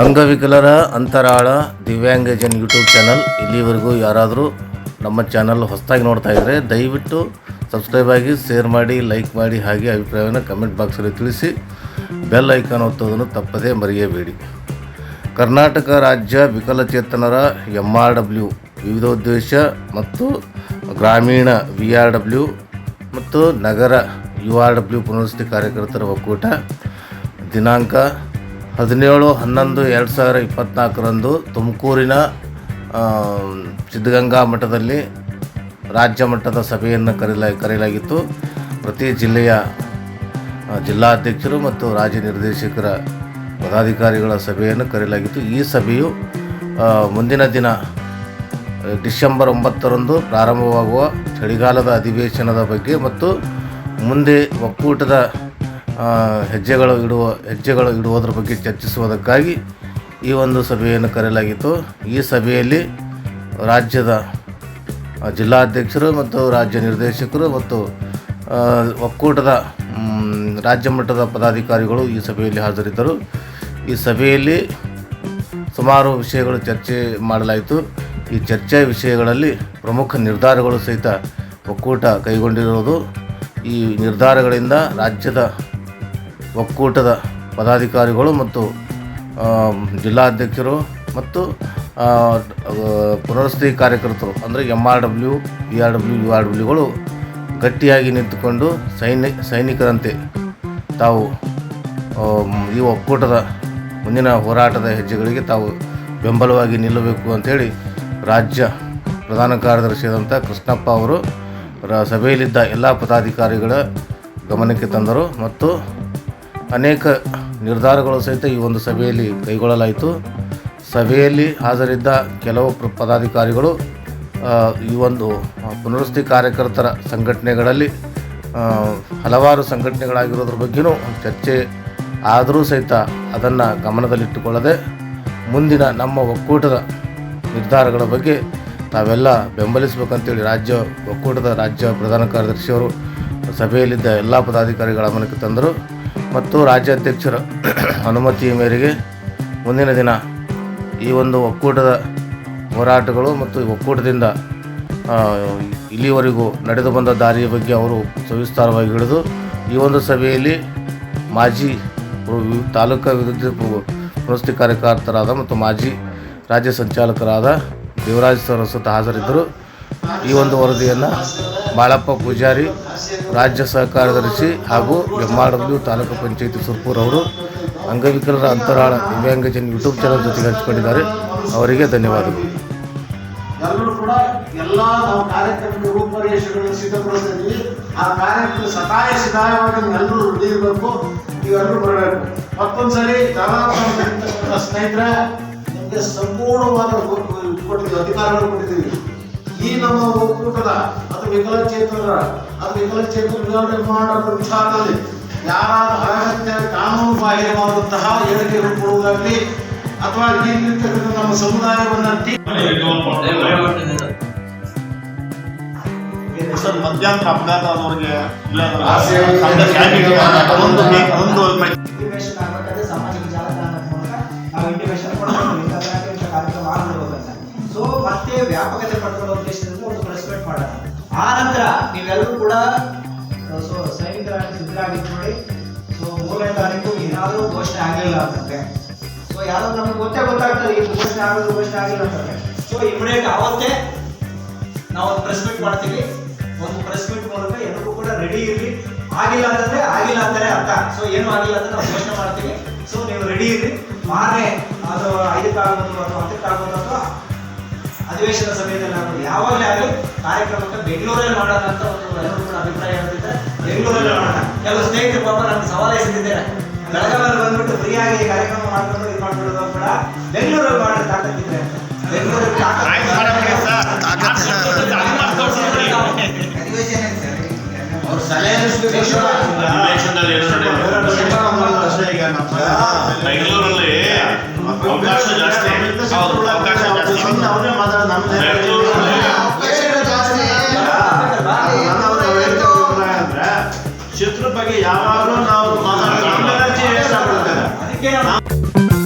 ಅಂಗವಿಕಲರ ಅಂತರಾಳ ದಿವ್ಯಾಂಗಜನ್ YouTube channel. ಇಲ್ಲಿವರೆಗೂ ಯಾರಾದರೂ ನಮ್ಮ ಚಾನಲ್ ಹೊಸದಾಗಿ ನೋಡ್ತಾ ಇದ್ದರೆ ದಯವಿಟ್ಟು ಸಬ್ಸ್ಕ್ರೈಬ್ ಆಗಿ, ಶೇರ್ ಮಾಡಿ, ಲೈಕ್ ಮಾಡಿ ಹಾಗೆ ಅಭಿಪ್ರಾಯವನ್ನು ಕಮೆಂಟ್ ಬಾಕ್ಸಲ್ಲಿ ತಿಳಿಸಿ. ಬೆಲ್ ಐಕಾನ್ ಒತ್ತೋದನ್ನು ತಪ್ಪದೇ ಮರೆಯಬೇಡಿ. ಕರ್ನಾಟಕ ರಾಜ್ಯ ವಿಕಲಚೇತನರ ಎಂ ಆರ್ ಡಬ್ಲ್ಯೂ, ವಿವಿಧೋದ್ದೇಶ ಮತ್ತು ಗ್ರಾಮೀಣ ವಿ ಆರ್ ಡಬ್ಲ್ಯೂ ಮತ್ತು ನಗರ ಯು ಆರ್ ಡಬ್ಲ್ಯೂ ಪುನರ್ವಸತಿ ಕಾರ್ಯಕರ್ತರ ಒಕ್ಕೂಟ. ದಿನಾಂಕ ಹದಿನೇಳು, ಹನ್ನೊಂದು, ಎರಡು ಸಾವಿರ ಇಪ್ಪತ್ತ್ನಾಲ್ಕರಂದು ತುಮಕೂರಿನ ಸಿದ್ಧಗಂಗಾ ಮಠದಲ್ಲಿ ರಾಜ್ಯ ಮಟ್ಟದ ಸಭೆಯನ್ನು ಕರೆಯಲ ಕರೆಯಲಾಗಿತ್ತು. ಪ್ರತಿ ಜಿಲ್ಲೆಯ ಜಿಲ್ಲಾಧ್ಯಕ್ಷರು ಮತ್ತು ರಾಜ್ಯ ನಿರ್ದೇಶಕರ ಪದಾಧಿಕಾರಿಗಳ ಸಭೆಯನ್ನು ಕರೆಯಲಾಗಿತ್ತು. ಈ ಸಭೆಯು ಮುಂದಿನ ದಿನ, ಡಿಸೆಂಬರ್ ಒಂಬತ್ತರಂದು ಪ್ರಾರಂಭವಾಗುವ ಚಳಿಗಾಲದ ಅಧಿವೇಶನದ ಬಗ್ಗೆ ಮತ್ತು ಮುಂದೆ ಒಕ್ಕೂಟದ ಹೆಜ್ಜೆಗಳು ಇಡುವ, ಹೆಜ್ಜೆಗಳು ಇಡುವುದರ ಬಗ್ಗೆ ಚರ್ಚಿಸುವುದಕ್ಕಾಗಿ ಈ ಒಂದು ಸಭೆಯನ್ನು ಕರೆಯಲಾಗಿತ್ತು. ಈ ಸಭೆಯಲ್ಲಿ ರಾಜ್ಯದ ಜಿಲ್ಲಾಧ್ಯಕ್ಷರು ಮತ್ತು ರಾಜ್ಯ ನಿರ್ದೇಶಕರು ಮತ್ತು ಒಕ್ಕೂಟದ ರಾಜ್ಯ ಮಟ್ಟದ ಪದಾಧಿಕಾರಿಗಳು ಈ ಸಭೆಯಲ್ಲಿ ಹಾಜರಿದ್ದರು. ಈ ಸಭೆಯಲ್ಲಿ ಸುಮಾರು ವಿಷಯಗಳು ಚರ್ಚೆ ಮಾಡಲಾಯಿತು. ಈ ಚರ್ಚೆ ವಿಷಯಗಳಲ್ಲಿ ಪ್ರಮುಖ ನಿರ್ಧಾರಗಳು ಸಹಿತ ಒಕ್ಕೂಟ ಕೈಗೊಂಡಿರುವುದು. ಈ ನಿರ್ಧಾರಗಳಿಂದ ರಾಜ್ಯದ ಒಕ್ಕೂಟದ ಪದಾಧಿಕಾರಿಗಳು ಮತ್ತು ಜಿಲ್ಲಾಧ್ಯಕ್ಷರು ಮತ್ತು ಪುನರ್ವಸತಿ ಕಾರ್ಯಕರ್ತರು, ಅಂದರೆ M R W B R W U R ಡಬ್ಲ್ಯೂಗಳು ಗಟ್ಟಿಯಾಗಿ ನಿಂತುಕೊಂಡು ಸೈನಿ, ಸೈನಿಕರಂತೆ ತಾವು ಈ ಒಕ್ಕೂಟದ ಮುಂದಿನ ಹೋರಾಟದ ಹೆಜ್ಜೆಗಳಿಗೆ ತಾವು ಬೆಂಬಲವಾಗಿ ನಿಲ್ಲಬೇಕು ಅಂತೇಳಿ ರಾಜ್ಯ ಪ್ರಧಾನ ಕಾರ್ಯದರ್ಶಿಯಾದಂಥ ಕೃಷ್ಣಪ್ಪ ಅವರು ರ, ಸಭೆಯಲ್ಲಿದ್ದ ಎಲ್ಲ ಪದಾಧಿಕಾರಿಗಳ ಗಮನಕ್ಕೆ ತಂದರು ಮತ್ತು ಅನೇಕ ನಿರ್ಧಾರಗಳು ಸಹಿತ ಈ ಒಂದು ಸಭೆಯಲ್ಲಿ ಕೈಗೊಳ್ಳಲಾಯಿತು. ಸಭೆಯಲ್ಲಿ ಹಾಜರಿದ್ದ ಕೆಲವು ಪದಾಧಿಕಾರಿಗಳು ಈ ಒಂದು ಪುನರ್ವಸತಿ ಕಾರ್ಯಕರ್ತರ ಸಂಘಟನೆಗಳಲ್ಲಿ ಹಲವಾರು ಸಂಘಟನೆಗಳಾಗಿರೋದ್ರ ಬಗ್ಗೆಯೂ ಚರ್ಚೆ ಆದರೂ ಸಹಿತ ಅದನ್ನು ಗಮನದಲ್ಲಿಟ್ಟುಕೊಳ್ಳದೆ, ಮುಂದಿನ ನಮ್ಮ ಒಕ್ಕೂಟದ ನಿರ್ಧಾರಗಳ ಬಗ್ಗೆ ತಾವೆಲ್ಲ ಬೆಂಬಲಿಸಬೇಕಂತೇಳಿ ರಾಜ್ಯ ಒಕ್ಕೂಟದ ರಾಜ್ಯ ಪ್ರಧಾನ ಕಾರ್ಯದರ್ಶಿಯವರು ಸಭೆಯಲ್ಲಿದ್ದ ಎಲ್ಲ ಪದಾಧಿಕಾರಿಗಳ ಗಮನಕ್ಕೆ ತಂದರು ಮತ್ತು ರಾಜ್ಯಾಧ್ಯಕ್ಷರ ಅನುಮತಿಯ ಮೇರೆಗೆ ಮುಂದಿನ ದಿನ ಈ ಒಂದು ಒಕ್ಕೂಟದ ಹೋರಾಟಗಳು ಮತ್ತು ಒಕ್ಕೂಟದಿಂದ ಇಲ್ಲಿವರೆಗೂ ನಡೆದು ಬಂದ ದಾರಿಯ ಬಗ್ಗೆ ಅವರು ಸವಿಸ್ತಾರವಾಗಿ ಹಿಡಿದು ಈ ಒಂದು ಸಭೆಯಲ್ಲಿ ಮಾಜಿ ತಾಲೂಕು ವಿದ್ಯುತ್ ಪುನಸ್ತಿ ಕಾರ್ಯಕರ್ತರಾದ ಮತ್ತು ಮಾಜಿ ರಾಜ್ಯ ಸಂಚಾಲಕರಾದ ದೇವರಾಜ್ ಸರ್ ಹಾಜರಿದ್ದರು. ಈ ಒಂದು ವರದಿಯನ್ನು ಬಾಳಪ್ಪ ಪೂಜಾರಿ, ರಾಜ್ಯ ಸಹಕಾರದರ್ಶಿ ಹಾಗೂ ಎಂ ಆರ್ ಡಬ್ಲ್ಯೂ ತಾಲೂಕು ಪಂಚಾಯತಿ ಸುರ್ಪುರ್ ಅವರು ಅಂಗವಿಕಲರ ಅಂತರಾಳ ದಿವ್ಯಾಂಗಜನ್ ಯೂಟ್ಯೂಬ್ ಚಾನಲ್ ಜೊತೆಗೆ ಹಂಚಿಕೊಂಡಿದ್ದಾರೆ. ಅವರಿಗೆ ಧನ್ಯವಾದಗಳು. ಎಲ್ಲರೂ ಕೂಡ ಎಲ್ಲ ನಾವು ಕಾರ್ಯಕ್ರಮದ ರೂಪರೇಷೆಗಳನ್ನು ಸಿದ್ಧಪಡಿಸ್ತಾ ಇದ್ವಿ ಆ ಕಾರ್ಯಕ್ರಮ ಸತಾಯ ಸದಾಯವಾಗಿ ಎಲ್ಲರೂ ಹಿಡಿಯಬೇಕು ನೀವೆಲ್ಲರೂ ಬರಬೇಕು. ಮತ್ತೊಂದ್ಸರಿ ಧನಾತ್ಮಕ ಸ್ನೇಹಿತರೆ, ನಿಮಗೆ ಸಂಪೂರ್ಣವಾದ ಕೊಟ್ಟಿದ್ದೀವಿ ಅಧಿಕಾರಗಳು ಕೊಟ್ಟಿದ್ದೀವಿ. ಈ ನಮ್ಮ ಒಕ್ಕೂಟದ ಅದು ವಿಕಲಚೇತನರ ಅದು ವಿಕಲಚೇತನ ವಿವರಣೆ ನಿರ್ಮಾಣ ವಿಚಾರದಲ್ಲಿ ಯಾರಾದ ಅನಗತ್ಯ ಕಾನೂನು ಬಾಹಿರವಾದಂತಹ ಹೇಳಿಕೆಗಳು ಕೊಡುವುದಾಗಲಿ ಅಥವಾ ಇಲ್ಲಿರ್ತಕ್ಕಂಥ ನಮ್ಮ ಸಮುದಾಯವನ್ನ ಸರ್ ಮಧ್ಯಾಹ್ನ ಅಪಘಾತ ಆದವ್ರಿಗೆ ಇಲ್ಲ ಆಸೆ- ಅದೊಂದು ನೀವೆಲ್ಲರೂ ಕೂಡ ಸೊ ಸೈನಿಕರಾಗಿ ಸಿದ್ಧರಾಗಿದ್ದು ನೋಡಿ ಸೊ ಮೂರನೇ ತಾರೀಕು ಏನಾದರೂ ಘೋಷಣೆ ಆಗಿಲ್ಲ ಅಂತಂದ್ರೆ, ಸೊ ಯಾರು ನಮ್ಗೆ ಗೊತ್ತೇ ಗೊತ್ತಾಗ್ತದೆ, ಈ ಘೋಷಣೆ ಆಗೋದು ಘೋಷಣೆ ಆಗಿಲ್ಲ ಅಂತಂದ್ರೆ. ಸೊ ಇಮಿಡಿಯೇಟ್ ಅವತ್ತೇ ನಾವು ಒಂದು ಪ್ರೆಸ್ ಮೀಟ್ ಮಾಡ್ತೀವಿ. ಒಂದು ಪ್ರೆಸ್ ಮೀಟ್ ಮೂಲಕ ಎಲ್ಲರೂ ಕೂಡ ರೆಡಿ ಇರಲಿ. ಆಗಿಲ್ಲ ಅಂತಂದ್ರೆ ಆಗಿಲ್ಲ ಅಂತಾನೆ ಅರ್ಥ. ಸೊ ಏನು ಆಗಿಲ್ಲ ಅಂತ ನಾವು ಘೋಷಣೆ ಮಾಡ್ತೀವಿ. ಸೊ ನೀವು ರೆಡಿ ಇರಲಿ ಮಾರನೇ ಅದು ಐದಕ್ಕಾಗ್ಬೋದು ಅಥವಾ ಹತ್ತಕ್ಕಾಗ್ಬೋದು ಅಥವಾ ಅಧಿವೇಶನ ಸಮಯದಲ್ಲಿ ಯಾವಾಗಲೇ ಆಗಲಿ ಕಾರ್ಯಕ್ರಮಕ್ಕೆ ಬೆಂಗಳೂರಲ್ಲಿ ಮಾಡೋಣ ಅಂತ ಒಂದು ಎಲ್ಲರೂ ಕೂಡ ಅಭಿಪ್ರಾಯ ಹೇಳ್ತಿದ್ರೆ ಬೆಂಗಳೂರಲ್ಲಿ ಮಾಡೋಣ. ಕೆಲವು ಸ್ನೇಹಿತರು ಪಾಪ ನನಗೆ ಸವಾಲು ಎಸೆದಿದ್ದಾರೆ. ಬೆಳಗಾವಿಯಲ್ಲಿ ಬಂದ್ಬಿಟ್ಟು ಫ್ರೀಯಾಗಿ ಕಾರ್ಯಕ್ರಮ ಮಾಡ್ಕೊಂಡು ಇದು ಮಾಡ್ಬಿಡೋದು ಕೂಡ ಬೆಂಗಳೂರಲ್ಲಿ ಮಾಡೋದು ತಾಕತ್ತಿದ್ರೆ ಬೆಂಗಳೂರಲ್ಲಿ ಅವ್ರ ಸಲಹೆ ಈಗ ಏನು ನಡೆಯುತ್ತೆ? ಬೆಂಗಳೂರಲ್ಲಿ ಅವಕಾಶ ಜಾಸ್ತಿ. ಹೌದು けろな。